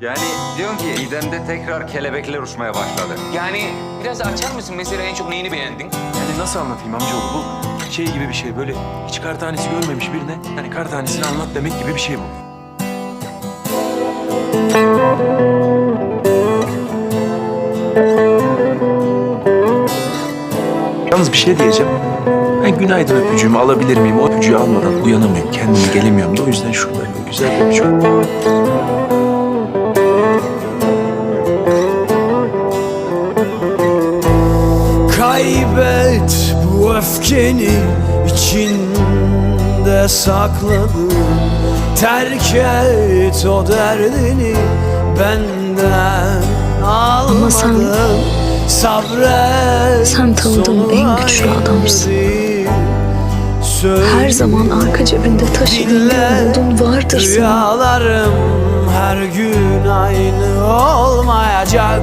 Yani diyorsun ki İdem'de tekrar kelebekler uçmaya başladı. Yani biraz açar mısın mesela en çok neyini beğendin? Yani nasıl anlatayım amcaoğlu bu şey gibi bir şey böyle hiç kar tanesi görmemiş birine yani kar tanesini anlat demek gibi bir şey bu. Yalnız bir şey diyeceğim. Ben günaydın öpücüğümü alabilir miyim? O öpücüğü almadan uyanamıyorum. Kendime gelemiyorum da o yüzden şurada güzel bir öpücük. Kaybet bu öfkeni içinde sakladın Terk et o derdini benden almadın sen- Sabret sen tanıdığım en güçlü adamsın. Her zaman arka cebinde taşıdığın umudun vardır. Rüyalarım her gün aynı olmayacak